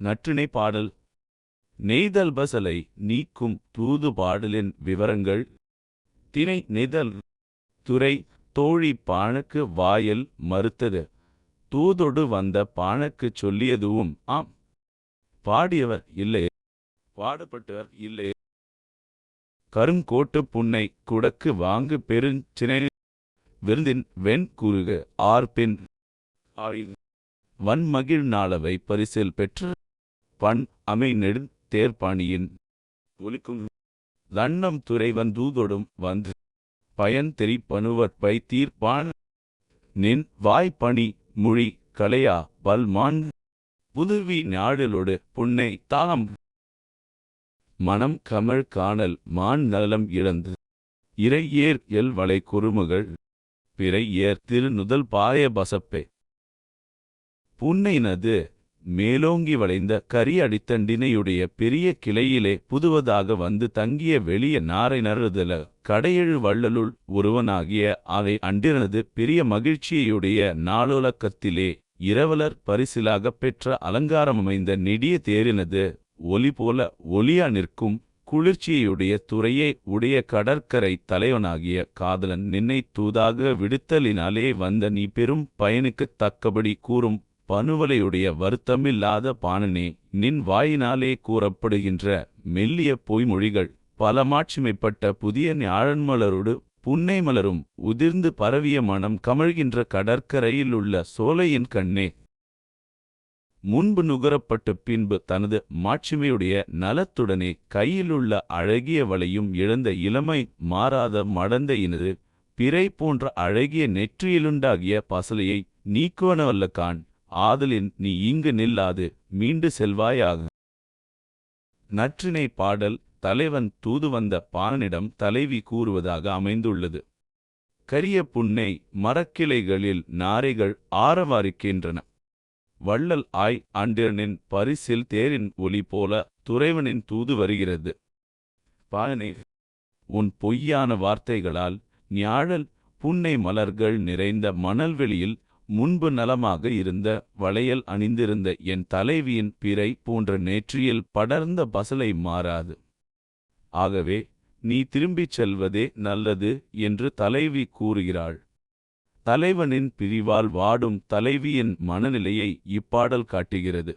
நற்றிணை பாடல். நெய்தல் பசலை நீக்கும் தூது பாடலின் விவரங்கள். திணை நெய்தல். துறை தோழி பாணக்கு வாயல் மறுத்தது. தூதொடு வந்த பாணக்குச் சொல்லியதுவும் ஆம். பாடியவர் இல்லை. பாடப்பட்டவர் இல்லை. கருங்கோட்டு புன்னை குடக்கு வாங்கு பெருஞ்சினை விருந்தின் வெண் குறுகு ஆர்பின். ஆயின் வன்மகிழ் நாளவை பரிசில் பெற்று. பண் அமை நெடு தேர்ப்பாணியின் ஒலிக்கும். தன்னம் துறைவன் தூதொடும் வந்து பயன் தெரி பணுவற்பை தீர்ப்பான் நின் வாய்ப்பணி மொழி கலையா பல்மான் புதுவி நாடலொடு புன்னை தாம். மனம் கமழ் காணல் மான் நலம் இழந்து. இறை ஏர் எல் வளை குறுமுகள் பிறை ஏர் திருநுதல் பாய பசப்பே. புன்னை நது மேலோங்கி வளைந்த கரி அடித்தண்டினையுடைய பெரிய கிளையிலே புதுவதாக வந்து தங்கிய வெளிய நாரை நறுதல கடையெழு வள்ளலுள் ஒருவனாகிய அவை அண்டிரனது பெரிய மகிழ்ச்சியுடைய நாளுலக்கத்திலே இரவலர் பரிசிலாகப் பெற்ற அலங்காரமமைந்த நெடிய தேரினது ஒலி போல ஒலியா நிற்கும் குளிர்ச்சியுடைய துறையே உடைய கடற்கரை தலைவனாகிய காதலன் நின்னை தூதாக விடுத்தலினாலே வந்த நீ பெரும் பயனுக்குத் தக்கபடி கூறும் பனுவலையுடைய வருத்தமில்லாத பாணனே நின் வாயினாலே கூறப்படுகின்ற மெல்லிய பொய்மொழிகள் பல மாட்சிமைப்பட்ட புதிய ஞாழன்மலரோடு புன்னை மலரும் உதிர்ந்து பரவிய மனம் கமழ்கின்ற கடற்கரையில் உள்ள சோலையின் கண்ணே. முன்பு நுகரப்பட்ட பின்பு தனது மாட்சிமையுடைய நலத்துடனே கையிலுள்ள அழகிய வளையும் இழந்த இளமை மாறாத மடந்த இனது பிறை போன்ற அழகிய நெற்றியிலுண்டாகிய பசலையை நீக்குவனவல்ல கான் ஆதலின் நீ இங்கு நில்லாது மீண்டு செல்வாயாக. நற்றினை பாடல் தலைவன் தூது வந்த பாணனிடம் தலைவி கூறுவதாக அமைந்துள்ளது. கரிய புன்னை மரக்கிளைகளில் நாரைகள் ஆரவாரிக்கின்றன. வள்ளல் ஆய் அண்டிரனின் பரிசில் தேரின் ஒலி போல துறைவனின் தூது வருகிறது. பாணனே உன் பொய்யான வார்த்தைகளால் ஞாழல் புன்னை மலர்கள் நிறைந்த மணல்வெளியில் முன்பு நலமாக இருந்த வளையல் அணிந்திருந்த என் தலைவியின் பிறை போன்ற நேற்றியில் படர்ந்த பசலை மாறாது. ஆகவே நீ திரும்பிச் செல்வதே நல்லது என்று தலைவி கூறுகிறாள். தலைவனின் பிரிவால் வாடும் தலைவியின் மனநிலையை இப்பாடல் காட்டுகிறது.